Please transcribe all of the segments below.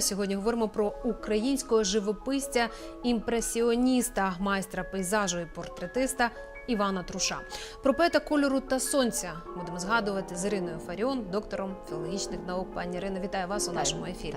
Сьогодні говоримо про українського живописця, імпресіоніста, майстра пейзажу і портретиста Івана Труша. Про поета кольору та сонця будемо згадувати з Іриною Фаріон, доктором філологічних наук. Пані Ірино, вітаю вас у нашому ефірі.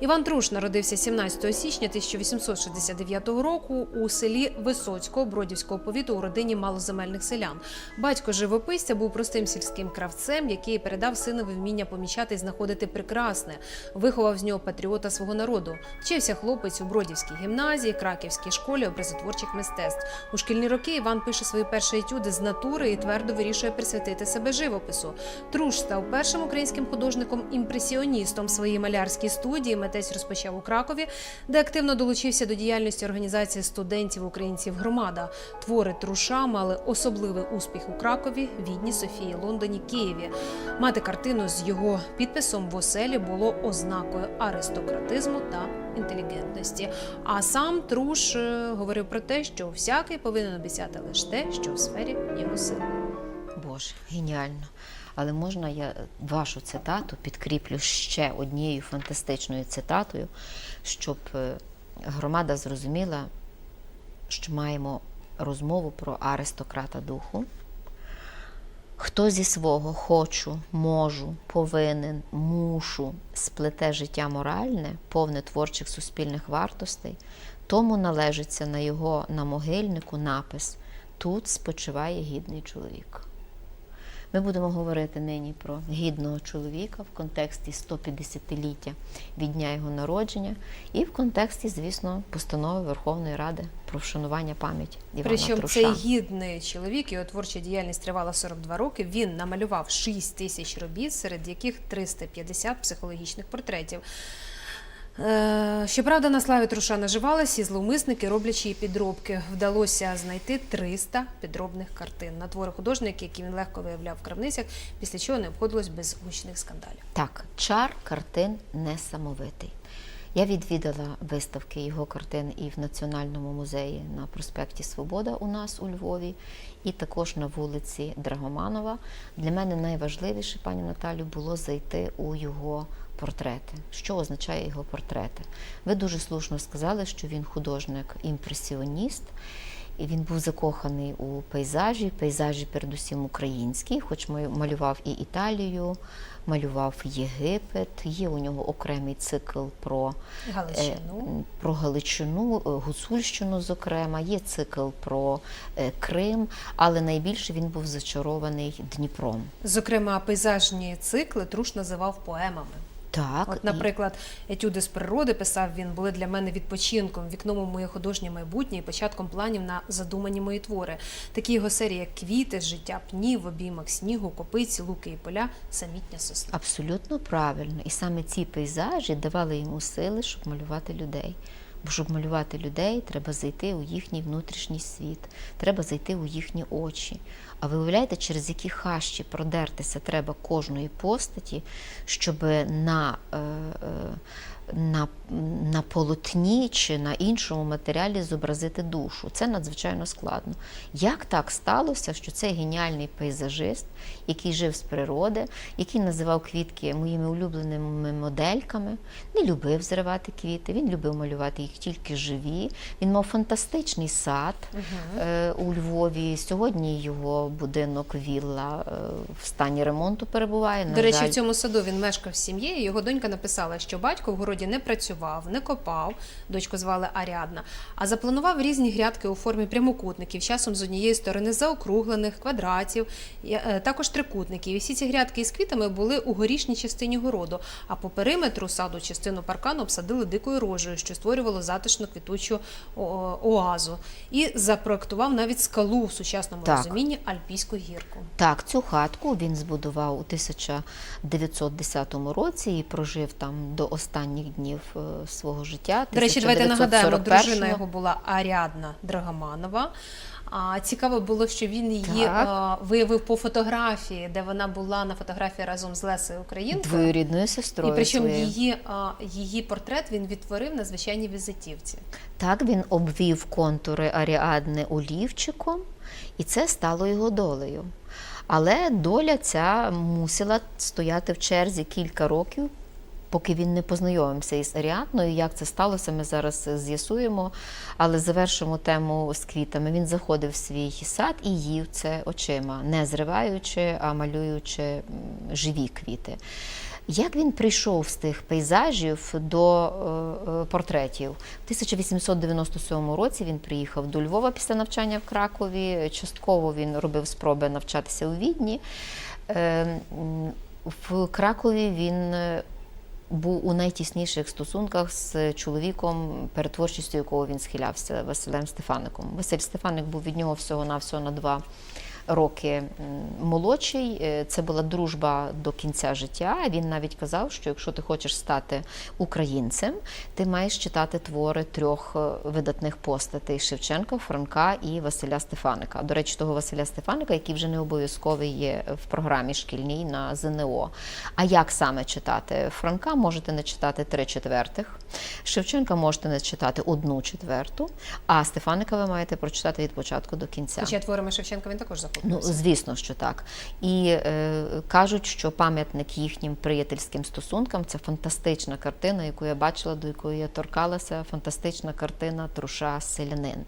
Іван Труш народився 17 січня 1869 року у селі Висоцького Бродівського повіту у родині малоземельних селян. Батько живописця був простим сільським кравцем, який передав синові вміння помічати і знаходити прекрасне. Виховав з нього патріота свого народу. Вчився хлопець у Бродівській гімназії, Краківській школі образотворчих мистецтв. У шкільні роки Іван пише свої перші етюди з натури і твердо вирішує присвятити себе живопису. Труш став першим українським художником-імпресіоністом. Свої малярські студії митець розпочав у Кракові, де активно долучився до діяльності організації студентів українців громада. Твори Труша мали особливий успіх у Кракові, Відні, Софії, Лондоні, Києві. Мати картину з його підписом в оселі було ознакою аристократизму та інтелігентності. А сам Труш е, говорив про те, що всякий повинен обіцяти лише те, що в сфері його сил. Боже, геніально. Але можна я вашу цитату підкріплю ще однією фантастичною цитатою, щоб е, громада зрозуміла, що маємо розмову про аристократа духу. Хто зі свого хочу, можу, повинен, мушу сплете життя моральне, повне творчих суспільних вартостей, тому належиться на його на могильнику напис Тут спочиває гідний чоловік. Ми будемо говорити нині про гідного чоловіка в контексті 150-ліття від дня його народження і в контексті, звісно, постанови Верховної Ради про вшанування пам'яті Івана Причому Труша. цей гідний чоловік, його творча діяльність тривала 42 роки. Він намалював 6 тисяч робіт, серед яких 350 психологічних портретів. Е, Щоправда, на славі Труша наживалися і зловмисники, роблячи її підробки. Вдалося знайти 300 підробних картин на твори художника, які він легко виявляв в крамницях, після чого не обходилось без гучних скандалів. Так, чар картин несамовитий. Я відвідала виставки його картин і в Національному музеї на проспекті Свобода у нас у Львові, і також на вулиці Драгоманова. Для мене найважливіше, пані Наталю, було зайти у його портрети. Що означає його портрети? Ви дуже слушно сказали, що він художник-імпресіоніст. І він був закоханий у пейзажі, пейзажі передусім українські, хоч малював і Італію, малював Єгипет. Є у нього окремий цикл про, е, Галичину. про Галичину, е, Гуцульщину, зокрема, є цикл про е, Крим, але найбільше він був зачарований Дніпром. Зокрема, пейзажні цикли Труш називав поемами. Так, От, наприклад, етюди з природи писав він, були для мене відпочинком, вікном у моє художнє майбутнє і початком планів на задумані мої твори. Такі його серії, як квіти, життя пнів, в обіймах снігу, копиці, луки і поля, самітня сосна. Абсолютно правильно. І саме ці пейзажі давали йому сили, щоб малювати людей. Бо щоб малювати людей, треба зайти у їхній внутрішній світ, треба зайти у їхні очі. А ви уявляєте, через які хащі продертися треба кожної постаті, щоб на, е, е, на, на полотні чи на іншому матеріалі зобразити душу. Це надзвичайно складно. Як так сталося, що цей геніальний пейзажист, який жив з природи, який називав квітки моїми улюбленими модельками, не любив зривати квіти, він любив малювати їх тільки живі. Він мав фантастичний сад е, у Львові. Сьогодні його будинок вілла е, в стані ремонту перебуває. До речі, в цьому саду він мешкав з сім'єю. Його донька написала, що батько в городі не працював, не копав, дочку звали Аріадна, а запланував різні грядки у формі прямокутників, часом з однієї сторони заокруглених, квадратів, е, також трикутників. І всі ці грядки із квітами були у горішній частині городу, а по периметру саду частину паркану обсадили дикою рожею, що створювало затишну квітучу оазу. І запроектував навіть скалу в сучасному Так. розумінні Альпійську гірку. Так, цю хатку він збудував у 1910 році і прожив там до останніх днів е, свого життя. До речі, давайте нагадаємо, дружина його була Аріадна Драгоманова. А цікаво було, що він її Так. а, виявив по фотографії, де вона була на фотографії разом з Лесею Українкою. двоюрідною І сестрою. причому своєю. її, а, її портрет він відтворив на звичайній візитівці. Так він обвів контури Аріадни олівчиком, і це стало його долею. Але доля ця мусила стояти в черзі кілька років поки він не познайомився із Аріадною. Як це сталося, ми зараз з'ясуємо. Але завершимо тему з квітами. Він заходив в свій сад і їв це очима, не зриваючи, а малюючи живі квіти. Як він прийшов з тих пейзажів до е, е, портретів? В 1897 році він приїхав до Львова після навчання в Кракові. Частково він робив спроби навчатися у Відні. Е, В Кракові він був у найтісніших стосунках з чоловіком, перед творчістю якого він схилявся, Василем Стефаником. Василь Стефаник був від нього всього-навсього на два роки молодший. Е, Це була дружба до кінця життя. Він навіть казав, що якщо ти хочеш стати українцем, ти маєш читати твори трьох е, видатних постатей Шевченка, Франка і Василя Стефаника. До речі, того Василя Стефаника, який вже не обов'язковий є в програмі шкільній на ЗНО. А як саме читати? Франка можете не читати три четвертих, Шевченка можете не читати одну четверту, а Стефаника ви маєте прочитати від початку до кінця. Хоча творами Шевченка він також Ну, звісно, що так. І е, кажуть, що пам'ятник їхнім приятельським стосункам це фантастична картина, яку я бачила, до якої я торкалася. Фантастична картина Труша Селянин.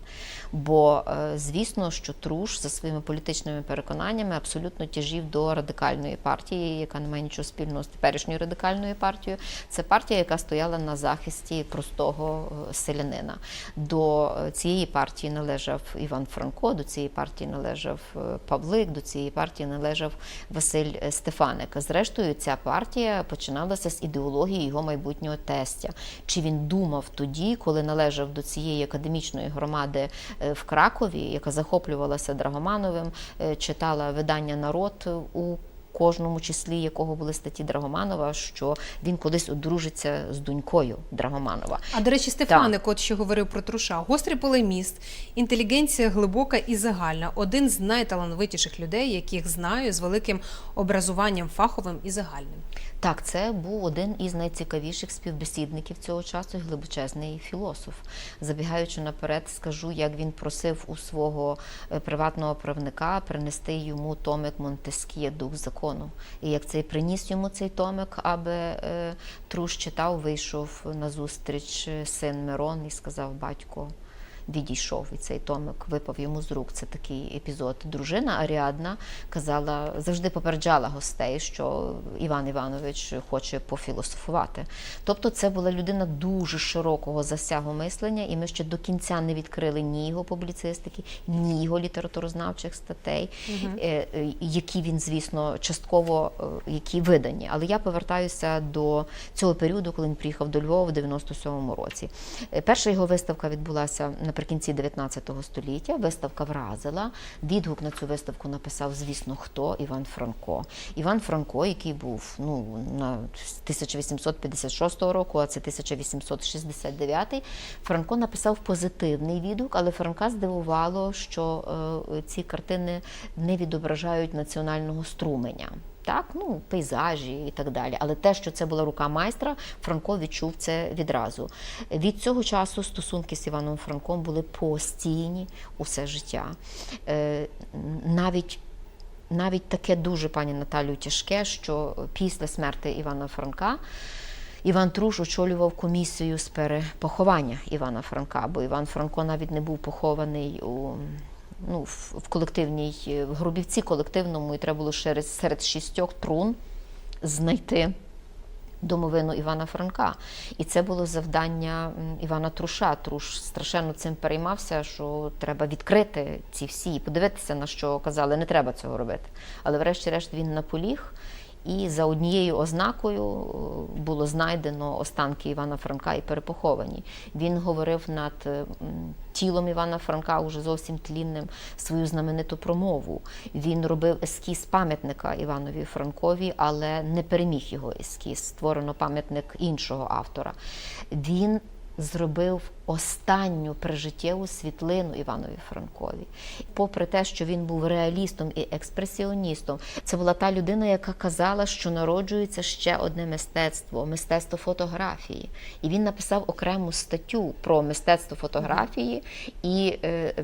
Бо, е, звісно, що Труш за своїми політичними переконаннями абсолютно тяжів до радикальної партії, яка не має нічого спільного з теперішньою радикальною партією. Це партія, яка стояла на захисті простого е, селянина. До е, цієї партії належав Іван Франко, до цієї партії належав Павлик, до цієї партії належав Василь Стефаник. Зрештою, ця партія починалася з ідеології його майбутнього тестя. Чи він думав тоді, коли належав до цієї академічної громади в Кракові, яка захоплювалася Драгомановим, е, читала видання Народ у кожному числі якого були статті Драгоманова, що він колись одружиться з донькою Драгоманова. А до речі, Стефаник, от що говорив про Труша, гострий полеміст, інтелігенція глибока і загальна. Один з найталановитіших людей, яких знаю, з великим образуванням фаховим і загальним. Так, це був один із найцікавіших співбесідників цього часу, і глибочезний філософ. Забігаючи наперед, скажу, як він просив у свого е, приватного правника принести йому томик Монтескє Дух закону. І як цей приніс йому цей томик, аби е, Труш читав, вийшов на зустріч е, син Мирон і сказав: батько. Відійшов і цей томик випав йому з рук. Це такий епізод. Дружина Аріадна казала, завжди попереджала гостей, що Іван Іванович хоче пофілософувати. Тобто, це була людина дуже широкого засягу мислення, і ми ще до кінця не відкрили ні його публіцистики, ні його літературознавчих статей, е, які він, звісно, частково е, які видані. Але я повертаюся до цього періоду, коли він приїхав до Львова в 97-му році. Перша його виставка відбулася наприкінці 19 століття. Виставка вразила. Відгук на цю виставку написав, звісно, хто Іван Франко. Іван Франко, який був ну, на з 1856 року, а це 1869, Франко написав позитивний відгук, але Франка здивувало, що е, ці картини не відображають національного струменя. Так, ну, пейзажі і так далі. Але те, що це була рука майстра, Франко відчув це відразу. Від цього часу стосунки з Іваном Франком були постійні усе життя. Е, навіть навіть таке дуже, пані Наталю, тяжке, що після смерти Івана Франка Іван Труш очолював комісію з перепоховання Івана Франка, бо Іван Франко навіть не був похований у ну, в, колективній е, в Грубівці колективному, і треба було ще серед шістьох трун знайти домовину Івана Франка. І це було завдання Івана Труша. Труш страшенно цим переймався, що треба відкрити ці всі і подивитися, на що казали, не треба цього робити. Але врешті-решт він наполіг. І за однією ознакою е, було знайдено останки Івана Франка і перепоховані. Він говорив над е, тілом Івана Франка, уже зовсім тлінним, свою знамениту промову. Він робив ескіз пам'ятника Іванові Франкові, але не переміг його ескіз. Створено пам'ятник іншого автора. Він зробив останню прижиттєву світлину Іванові Франкові. Попри те, що він був реалістом і експресіоністом, це була та людина, яка казала, що народжується ще одне мистецтво мистецтво фотографії. І він написав окрему статтю про мистецтво фотографії і. е,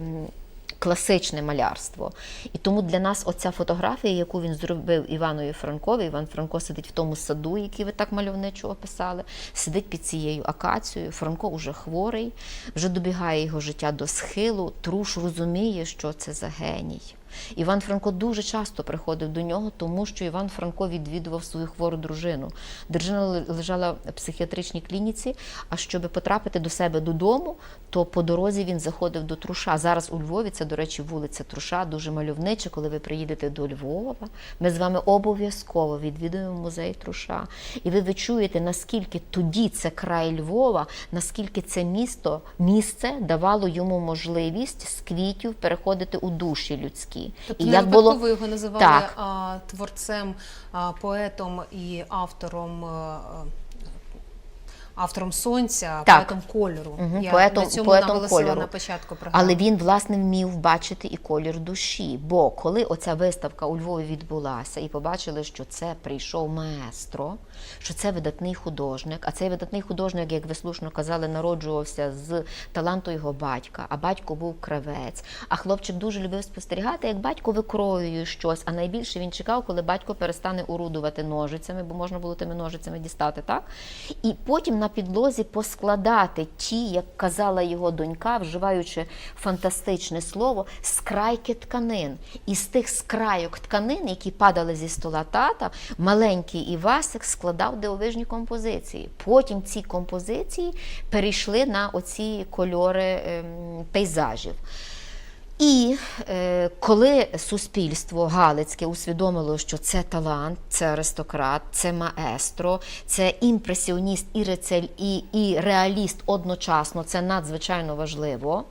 класичне малярство. І тому для нас оця фотографія, яку він зробив Іванові Франкові, Іван Франко сидить в тому саду, який ви так мальовничо описали, сидить під цією акацією. Франко уже хворий, вже добігає його життя до схилу. Труш розуміє, що це за геній. Іван Франко дуже часто приходив до нього, тому що Іван Франко відвідував свою хвору дружину. Дружина лежала в психіатричній клініці. А щоб потрапити до себе додому, то по дорозі він заходив до Труша. Зараз у Львові це, до речі, вулиця Труша, дуже мальовнича. Коли ви приїдете до Львова, ми з вами обов'язково відвідуємо музей Труша. І ви відчуєте, наскільки тоді це край Львова, наскільки це місто, місце давало йому можливість з квітів переходити у душі людські. Тобто і не як випадково ви його називали Так. творцем, поетом і автором. Автором сонця, Так. поетом кольору. Мгм, Я поетом- на цьому поетом кольору. на початку програми. Але він, власне, вмів бачити і колір душі. Бо коли оця виставка у Львові відбулася і побачили, що це прийшов маестро, що це видатний художник, а цей видатний художник, як ви слушно казали, народжувався з таланту його батька, а батько був кравець. А хлопчик дуже любив спостерігати, як батько викроює щось. А найбільше він чекав, коли батько перестане орудувати ножицями, бо можна було тими ножицями дістати, так? І потім на підлозі поскладати ті, як казала його донька, вживаючи фантастичне слово, скрайки тканин. І з тих скрайок тканин, які падали зі стола тата, маленький Івасик складав дивовижні композиції. Потім ці композиції перейшли на оці кольори ем, пейзажів. І е, коли суспільство галицьке усвідомило, що це талант, це аристократ, це маестро, це імпресіоніст і, рецель, і, і реаліст одночасно, це надзвичайно важливо.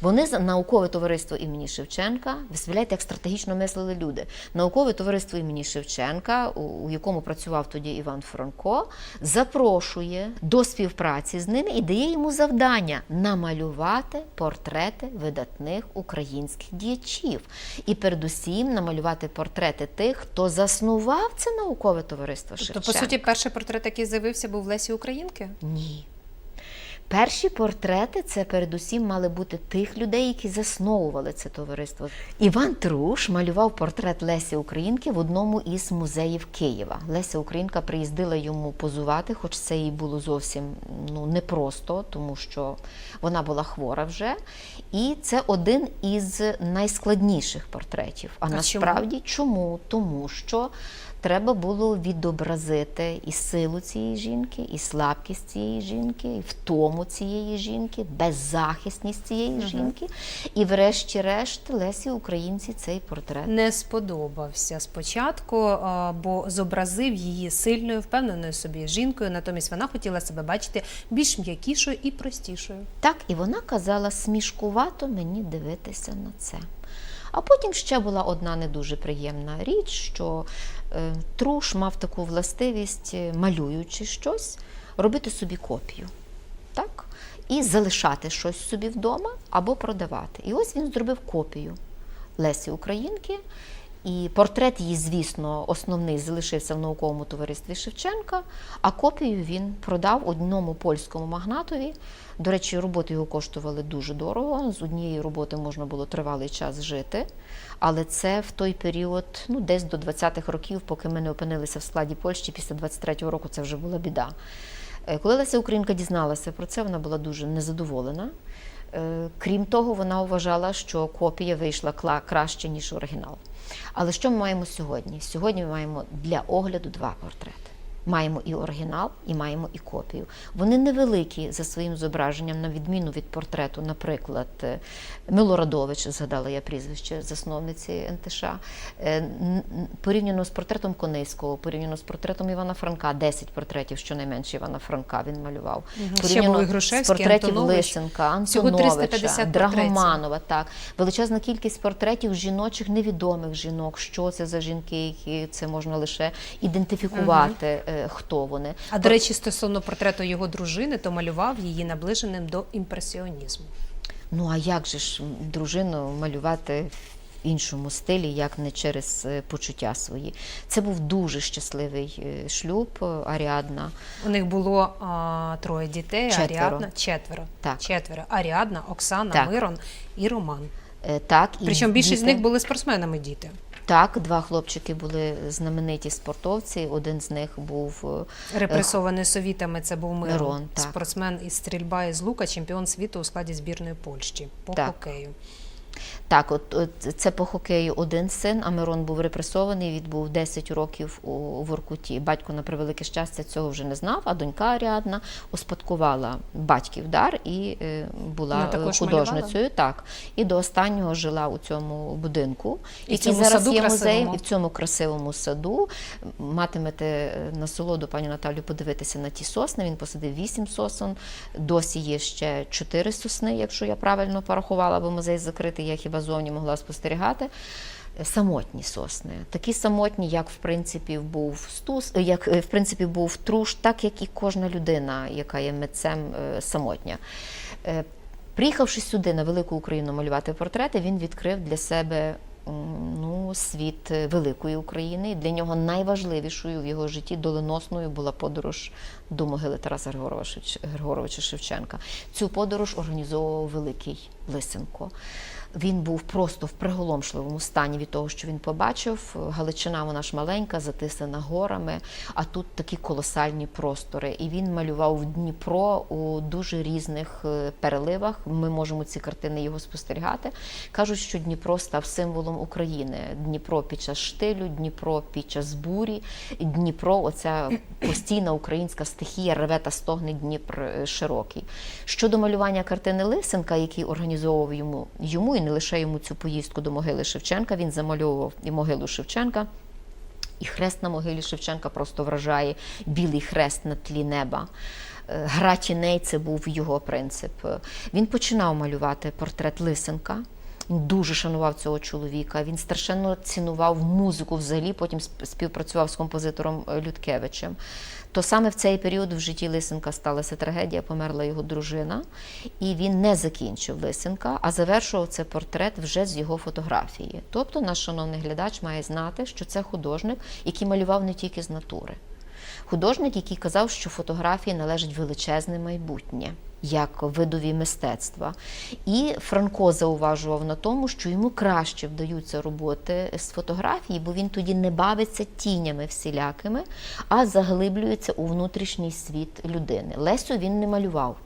Вони за наукове товариство імені Шевченка, ви собі як стратегічно мислили люди. Наукове товариство імені Шевченка, у, якому працював тоді Іван Франко, запрошує до співпраці з ними і дає йому завдання намалювати портрети видатних українських діячів. І передусім намалювати портрети тих, хто заснував це наукове товариство Тобто, Шевченка. по суті, перший портрет, який з'явився, був Лесі Українки. Ні. Перші портрети це передусім мали бути тих людей, які засновували це товариство. Іван Труш малював портрет Лесі Українки в одному із музеїв Києва. Леся Українка приїздила йому позувати, хоч це їй було зовсім ну, непросто, тому що вона була хвора вже. І це один із найскладніших портретів. А, А чому? насправді чому? Тому що треба було відобразити і силу цієї жінки, і слабкість цієї жінки, і втому цієї жінки, беззахисність цієї жінки. І, врешті-решт, Лесі Українці цей портрет. Не сподобався спочатку, бо зобразив її сильною, впевненою собі жінкою. Натомість вона хотіла себе бачити більш м'якішою і простішою. Так, і вона казала, смішкувато мені дивитися на це. А потім ще була одна не дуже приємна річ, що е, Труш мав таку властивість, е, малюючи щось, робити собі копію. Так? І залишати щось собі вдома або продавати. І ось він зробив копію Лесі Українки. І портрет її, звісно, основний залишився в науковому товаристві Шевченка, а копію він продав одному польському магнатові. До речі, роботи його коштували дуже дорого. З однієї роботи можна було тривалий час жити. Але це в той період, ну десь до 20-х років, поки ми не опинилися в складі Польщі, після 23-го року це вже була біда. Е, Коли Леся Українка дізналася про це, вона була дуже незадоволена. Е, Крім того, вона вважала, що копія вийшла краще, ніж оригінал. Але що ми маємо сьогодні? Сьогодні ми маємо для огляду два портрети. Маємо і оригінал, і маємо і копію. Вони невеликі за своїм зображенням, на відміну від портрету, наприклад, е, Милорадович, згадала я прізвище засновниці НТШ. Е, Порівняно з портретом Конейського, порівняно з портретом Івана Франка, 10 портретів, щонайменше Івана Франка він малював. Ще Порівняно з портретів Антонович. Лисенка, Антоновича, Драгоманова, так. Величезна кількість портретів жіночих, невідомих жінок. Що це за жінки, які це можна лише ідентифікувати, е, хто вони. А до речі, стосовно портрету його дружини, то малював її наближеним до імпресіонізму. Ну а як же ж дружину малювати в іншому стилі, як не через е, почуття свої? Це був дуже щасливий е, шлюб е, Аріадна. У них було а, троє дітей: Четверо. Аріадна, четверо. Так. Четверо. Аріадна, Оксана, Так. Мирон і Роман. Е, Так, і Причому більшість з них були спортсменами діти. Так, два хлопчики були знамениті спортовці. Один з них був е, Репресований совітами це був Мирон, Мирон, так. спортсмен із стрільба із лука, чемпіон світу у складі збірної Польщі по Так. хокею. Так, от, от це по хокею один син, а Мирон був репресований, відбув 10 років у Воркуті. Батько, на превелике щастя, цього вже не знав, а донька Аріадна успадкувала батьків дар і е, була е, художницею. Так, і до останнього жила у цьому будинку, І який зараз саду є музеєм, красивому. і в цьому красивому саду. Матимете е, насолоду, пані Наталю, подивитися на ті сосни. Він посадив 8 сосен. Досі є ще 4 сосни, якщо я правильно порахувала, бо музей закритий, я хіба зовні могла спостерігати. Самотні сосни, такі самотні, як в принципі був стус, е, як е, в принципі був труш, так як і кожна людина, яка є митцем е, самотня. Приїхавши сюди на велику Україну малювати портрети, він відкрив для себе ну, світ великої України. І для нього найважливішою в його житті доленосною була подорож до могили Тараса Григоровича Шевченка. Цю подорож організовував Великий Лисенко. Він був просто в приголомшливому стані від того, що він побачив. Галичина, вона ж маленька, затисана горами, а тут такі колосальні простори. І він малював в Дніпро у дуже різних е, переливах. Ми можемо ці картини його спостерігати. Кажуть, що Дніпро став символом України. Дніпро під час штилю, Дніпро під час бурі, Дніпро, оця постійна українська стихія, реве та стогне Дніпр е, широкий. Щодо малювання картини Лисенка, який організовував йому, йому не лише йому цю поїздку до могили Шевченка, він замальовував і могилу Шевченка. І хрест на могилі Шевченка просто вражає білий хрест на тлі неба. Е, Гра тіней це був його принцип. Е, Він починав малювати портрет Лисенка. Дуже шанував цього чоловіка. Він страшенно цінував музику взагалі, потім співпрацював з композитором е, Людкевичем. То саме в цей період в житті Лисенка сталася трагедія, померла його дружина, і він не закінчив Лисенка, а завершував цей портрет вже з його фотографії. Тобто, наш шановний глядач має знати, що це художник, який малював не тільки з натури. Художник, який казав, що фотографії належить величезне майбутнє, як видові мистецтва. І Франко зауважував на тому, що йому краще вдаються роботи з фотографії, бо він тоді не бавиться тінями всілякими, а заглиблюється у внутрішній світ людини. Лесю він не малював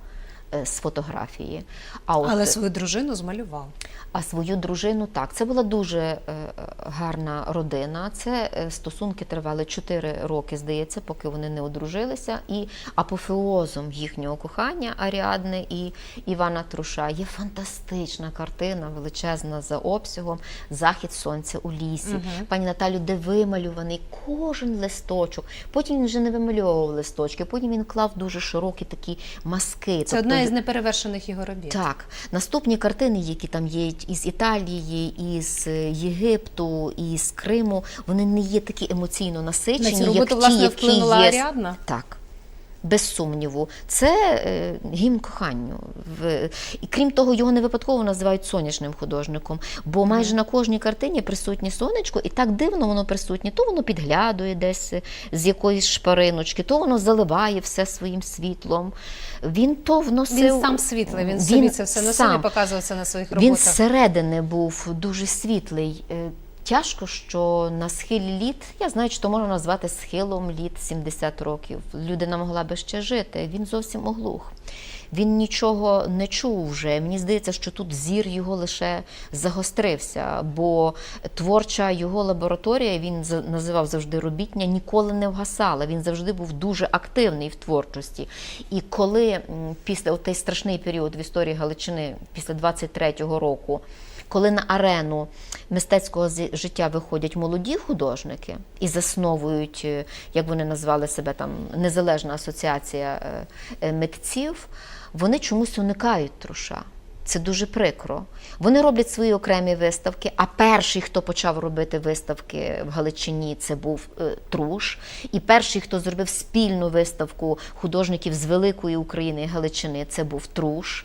з фотографії. А от Але свою дружину змалював. а свою дружину так. Це була дуже е, е, гарна родина. Це е, стосунки тривали 4 роки, здається, поки вони не одружилися. І апофеозом їхнього кохання Аріадни і Івана Труша є фантастична картина, величезна за обсягом Захід сонця у лісі. Пані Наталю, де вималюваний кожен листочок. Потім він вже не вимальовував листочки, потім він клав дуже широкі такі маски. Це одна із неперевершених його робіт. Так, наступні картини, які там є із Італії, із Єгипту, із Криму, вони не є такі емоційно насичені, На цю як ті, власне, які вплинула є. Аріадна? Так. Без сумніву, це е, гімн коханню. І крім того, його не випадково називають сонячним художником, бо майже на кожній картині присутнє сонечко, і так дивно воно присутнє. То воно підглядує десь е, з якоїсь шпариночки, то воно заливає все своїм світлом. Він то вносив. Він сам світлий, він, собі це все на собі показував це на своїх Він зсередини був дуже світлий. Тяжко, що на схилі літ, я знаю, що можна назвати схилом літ 70 років. Людина могла би ще жити. Він зовсім оглух. Він нічого не чув вже. Мені здається, що тут зір його лише загострився, бо творча його лабораторія, він називав завжди робітня, ніколи не вгасала. Він завжди був дуже активний в творчості. І коли після той страшний період в історії Галичини, після 23-го року, коли на арену мистецького життя виходять молоді художники і засновують, е, як вони назвали себе там, незалежна асоціація е, е, митців, вони чомусь уникають труша. Це дуже прикро. Вони роблять свої окремі виставки. А перший, хто почав робити виставки в Галичині, це був е, Труш. І перший, хто зробив спільну виставку художників з великої України і Галичини, це був Труш.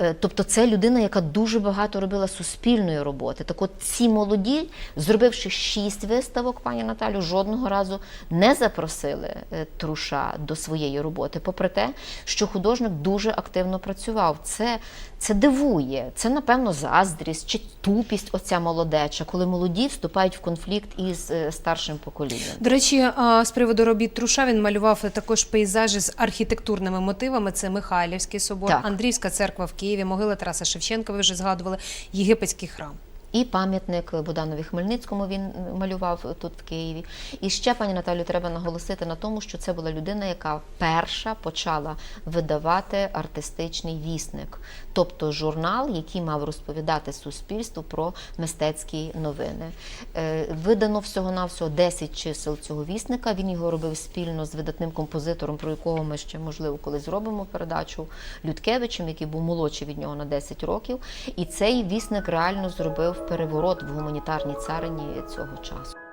Е, Тобто це людина, яка дуже багато робила суспільної роботи. Так от ці молоді, зробивши шість виставок, пані Наталю, жодного разу не запросили е, Труша до своєї роботи, попри те, що художник дуже активно працював. Це, це дивує, це, напевно, заздрість чи тупість оця молодеча, коли молоді вступають в конфлікт із е, старшим поколінням. До речі, з приводу робіт Труша він малював також пейзажі з архітектурними мотивами. Це Михайлівський собор, Так. Андріївська церква в Києві, могила Тараса Шевченка. Ви вже згадували єгипетський храм. І пам'ятник Богданові Хмельницькому він малював тут в Києві. І ще, пані Наталю, треба наголосити на тому, що це була людина, яка перша почала видавати артистичний вісник, тобто журнал, який мав розповідати суспільству про мистецькі новини. Е, Видано всього-навсього 10 чисел цього вісника. Він його робив спільно з видатним композитором, про якого ми ще можливо колись зробимо передачу Людкевичем, який був молодший від нього на 10 років. І цей вісник реально зробив переворот в гуманітарній царині цього часу.